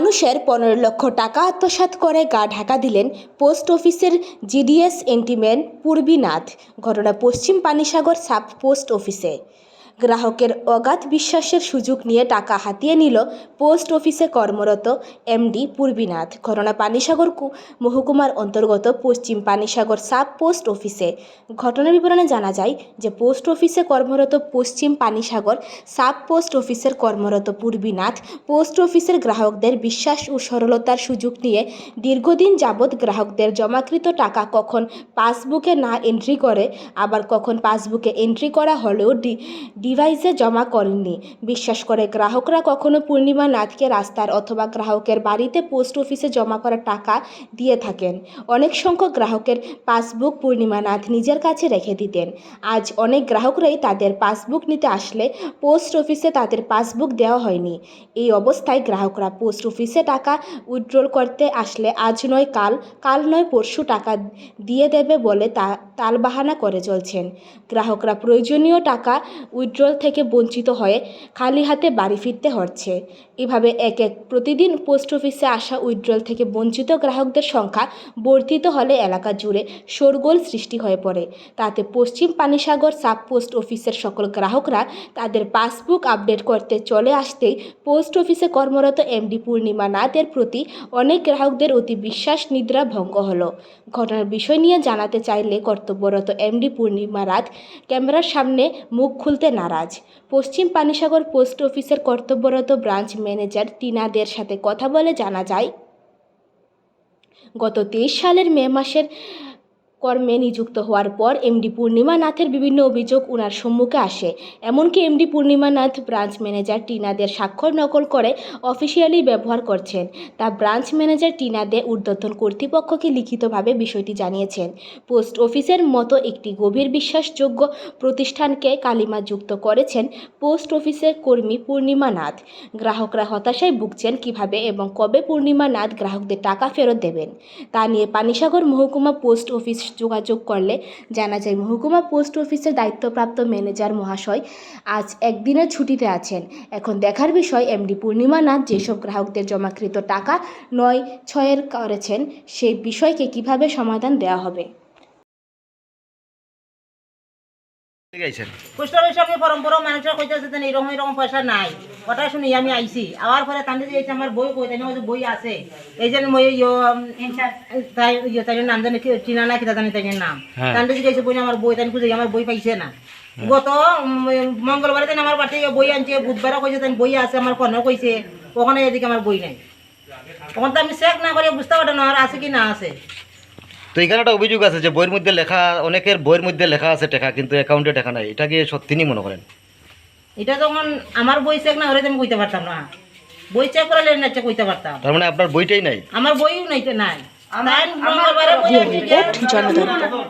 মানুষের পনেরো লক্ষ টাকা আত্মসাত করে গা ঢাকা দিলেন পোস্ট অফিসের জিডিএস এন্টিম্যান পূর্বীনাথ। ঘটনা পশ্চিম পানিসাগর সাব পোস্ট অফিসে। গ্রাহকের অগাধ বিশ্বাসের সুযোগ নিয়ে টাকা হাতিয়ে নিল পোস্ট অফিসে কর্মরত এমডি পূর্বীনাথ। ঘটনা পানিসাগর মহকুমার অন্তর্গত পশ্চিম পানিসাগর সাব পোস্ট অফিসে। ঘটনার বিবরণে জানা যায় যে পোস্ট অফিসে কর্মরত পশ্চিম পানিসাগর সাব পোস্ট অফিসের কর্মরত পূর্বীনাথ পোস্ট অফিসের গ্রাহকদের বিশ্বাস ও সরলতার সুযোগ নিয়ে দীর্ঘদিন যাবৎ গ্রাহকদের জমাকৃত টাকা কখন পাসবুকে না এন্ট্রি করে, আবার কখন পাসবুকে এন্ট্রি করা হলেও ডি ডিভাইসে জমা করেননি। বিশ্বাস করে, গ্রাহকরা কখনো পূর্ণিমা নাথকে রাস্তার অথবা গ্রাহকের বাড়িতে পোস্ট অফিসে জমা করা টাকা দিয়ে থাকেন। অনেক সংখ্যক গ্রাহকের পাসবুক পূর্ণিমা নাথ নিজের কাছে রেখে দিতেন। আজ অনেক গ্রাহকরাই তাদের পাসবুক নিতে আসলে পোস্ট অফিসে তাদের পাসবুক দেওয়া হয়নি। এই অবস্থায় গ্রাহকরা পোস্ট অফিসে টাকা উইথড্রল করতে আসলে আজ নয়, কাল কাল নয়, পরশু টাকা দিয়ে দেবে বলে তা, তালবাহানা করে চলছেন। গ্রাহকরা প্রয়োজনীয় টাকা উইথড্রল থেকে বঞ্চিত হয়ে খালি হাতে বাড়ি ফিরতে হচ্ছে এভাবে এক এক প্রতিদিন পোস্ট অফিসে আসা উইথড্রল থেকে বঞ্চিত গ্রাহকদের সংখ্যা বর্ধিত হলে এলাকা জুড়ে শোরগোল সৃষ্টি হয়ে পড়ে। তাতে পশ্চিম পানিসাগর সাব পোস্ট অফিসের সকল গ্রাহকরা তাদের পাসবুক আপডেট করতে চলে আসতেই পোস্ট অফিসে কর্মরত এমডি পূর্ণিমা নাথের প্রতি অনেক গ্রাহকদের অতি বিশ্বাস নিদ্রা ভঙ্গ হলো। ঘটনার বিষয় নিয়ে জানাতে চাইলে কর্তব্যরত এমডি পূর্ণিমা রাত ক্যামেরার সামনে মুখ খুলতে নারাজ। পশ্চিম পানিসাগর পোস্ট অফিসের কর্তব্যরত ব্রাঞ্চ ম্যানেজার টিনাদের সাথে কথা বলে জানা যায় গত তেইশ সালের মে মাসের কর্মে নিযুক্ত হওয়ার পর এমডি পূর্ণিমা নাথের বিভিন্ন অভিযোগ ওনার সম্মুখে আসে। এমনকি MD Purnima Nath branch manager টিনাদের স্বাক্ষর নকল করে অফিসিয়ালি ব্যবহার করছেন। তা ব্রাঞ্চ ম্যানেজার টিনা দে ঊর্ধ্বতন কর্তৃপক্ষকে লিখিতভাবে বিষয়টি জানিয়েছেন। পোস্ট অফিসের মতো একটি গভীর বিশ্বাসযোগ্য প্রতিষ্ঠানকে কালিমা যুক্ত করেছেন পোস্ট অফিসের কর্মী পূর্ণিমা নাথ। গ্রাহকরা হতাশায় ভুগছেন কীভাবে এবং কবে পূর্ণিমা নাথ গ্রাহকদের টাকা ফেরত দেবেন। তা নিয়ে পানিসাগর মহকুমা পোস্ট অফিস যোগাযোগ করলে জানা যায় মহকুমা পোস্ট অফিসের দায়িত্বপ্রাপ্ত ম্যানেজার মহাশয় আজ একদিনের ছুটিতে আছেন। এখন দেখার বিষয়, এমডি পূর্ণিমা নাথ যেসব গ্রাহকদের জমাকৃত টাকা নয় ছয়ের করেছেন, সেই বিষয়কে কীভাবে সমাধান দেওয়া হবে? ঠিক আছেন পোস্ট অফিসে আমি ফরম ফরম মানুষের কইতেছে যে এরকম এরকম পয়সা নাই। কথা শুনি আমি আইছি আবার পরে তান্ডে যে এইটা আমার বই কই তাই বই আছে। এই যে মই তাই তাই নাম জানি চিনা না কিতা জানি তাই নাম। হ্যাঁ। যে গেছে বই আমার বই তাই খুঁজে আমার বই পাইছে না। গত মঙ্গলবারে আমার বাড়িতে বই আনছে বুধবারে কইছে তাই বই আছে আমার ফোনে কইছে ওখানে এদিকে আমার বই নাই। তখন তো আমি চেক না করে বুঝতে পারতাম না আর আছে কি না আছে। তো এখানে একটা অভিযোগ আছে যে বইয়ের মধ্যে লেখা অনেকের বইয়ের মধ্যে লেখা আছে টাকা কিন্তু অ্যাকাউন্টে টাকা নাই এটা কি সত্যি নি মনে করেন এটা তখন আমার বই চেক না হলে তো আমি কইতে পারতাম না বই চেক করে লেন না চেক কইতে পারতাম তার মানে আপনার বইটাই নাই আমার বইও নাই তো নাই আমার মঙ্গলবারে বই আনছি যে- রিপোর্ট জনদর্পণ